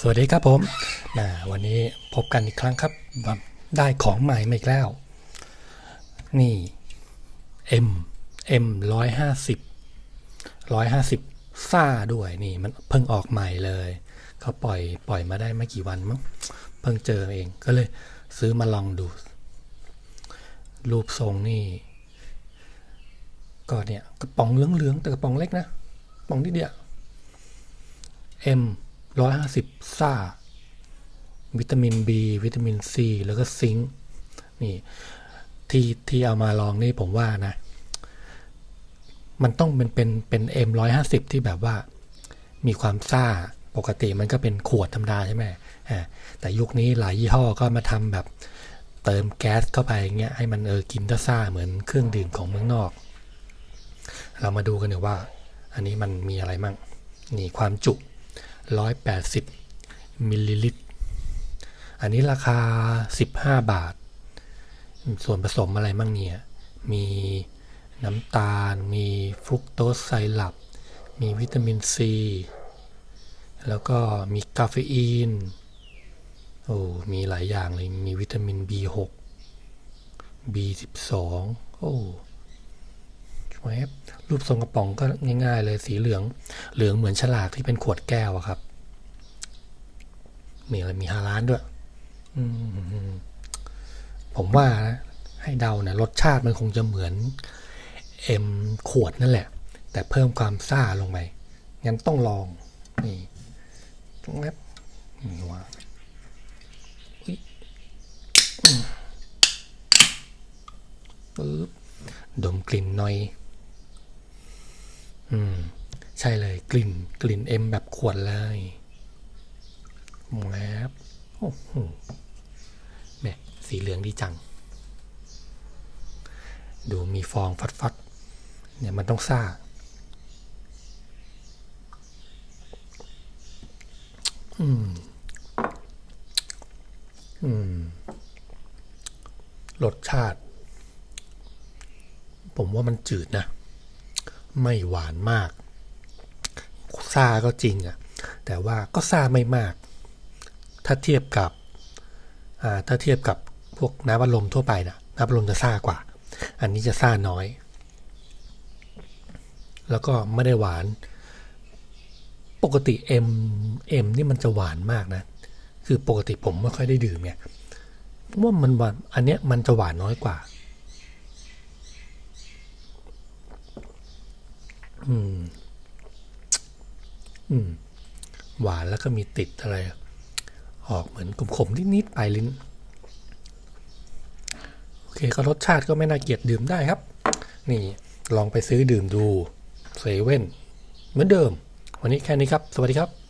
สวัสดีครับผมนะวันนี้พบกันอีกครั้งครับ ได้ของใหม่มาอีกแล้ว นี่ M M ร้อยห้าสิบร้อยห้าสิบซ่าด้วยนี่มันเพิ่งออกใหม่เลยเขาปล่อยปล่อยมาได้ไม่กี่วันมั้งเพิ่งเจอเองก็เลยซื้อมาลองดู รูปทรงนี่ ก็เนี่ยกระป๋องเหลืองๆแต่กระป๋องเล็กนะกระป๋องนิดเดียว M ร้อยห้าสิบซ่า วิตามิน B วิตามิน C แล้วก็ซิงค์นี่ที่ที่เอามาลองนี่ผมว่านะ มันต้องเป็นเป็นเป็น M ร้อยห้าสิบที่แบบว่ามีความซ่าปกติมันก็เป็นขวดธรรมดาใช่ไหมแต่ยุคนี้หลายยี่ห้อก็มาทำแบบเติมแก๊สเข้าไปอย่างเงี้ยให้มันเออกินซ่าเหมือนเครื่องดื่มของเมืองนอก เรามาดูกันเนีอยว่า อันนี้มันมีอะไรมั่งนี่ความจุ 180มิลลิลิตร อันนี้ราคา 15 บาท ส่วนผสมอะไรมั่งเนี่ย มีน้ำตาล มีฟรุกโตสไซรัป มีวิตามินซี แล้วก็มีคาเฟอีน โอ้ มีหลายอย่างเลย มีวิตามิน B6 B12 โอ้ แวบรูปทรงกระป๋องก็ง่าย ๆ เลยสีเหลือง เหลืองเหมือนฉลากที่เป็นขวดแก้วอะครับ มีอะไรมีฮาร้านด้วยมผมว่านะให้เดานะรสชาติมันคงจะเหมือนเอ็มขวดนั่นแหละ แต่เพิ่มความซ่าลงไปงั้นต้องลองนี่ตรงนี้นี่ว่าอุ๊ยอืมปึ๊บดมกลิ่นหน่อย อืม ใช่เลยกลิ่นกลิ่นเอ็มแบบขวดเลยแวบโอ้โหแม่สีเหลืองดีจัง ดูมีฟองฟัดๆเนี่ยมันต้องซ่า อืม อืม รสชาติ ผมว่ามันจืดนะ ไม่หวานมาก ซาก็จริงอะแต่ว่าก็ซาไม่มาก ถ้าเทียบกับถ้าเทียบกับพวกน้ำอัดลมทั่วไปนะน้ำอัดลมจะซ่ากว่า อันนี้จะซ่าน้อย แล้วก็ไม่ได้หวาน ปกติเอ็มเอ็มนี่มันจะหวานมากนะ คือปกติผมไม่ค่อยได้ดื่มเนี่ยว่ามันหวานอันเนี้ยมันจะหวานน้อยกว่า อืม อืม หวานแล้วก็มีติดอะไร ออกเหมือนขมๆนิดๆปลายลิ้น โอเค ก็รสชาติก็ไม่น่าเกลียดดื่มได้ครับ นี่ ลองไปซื้อดื่มดูเซเว่นเหมือนเดิม วันนี้แค่นี้ครับ สวัสดีครับ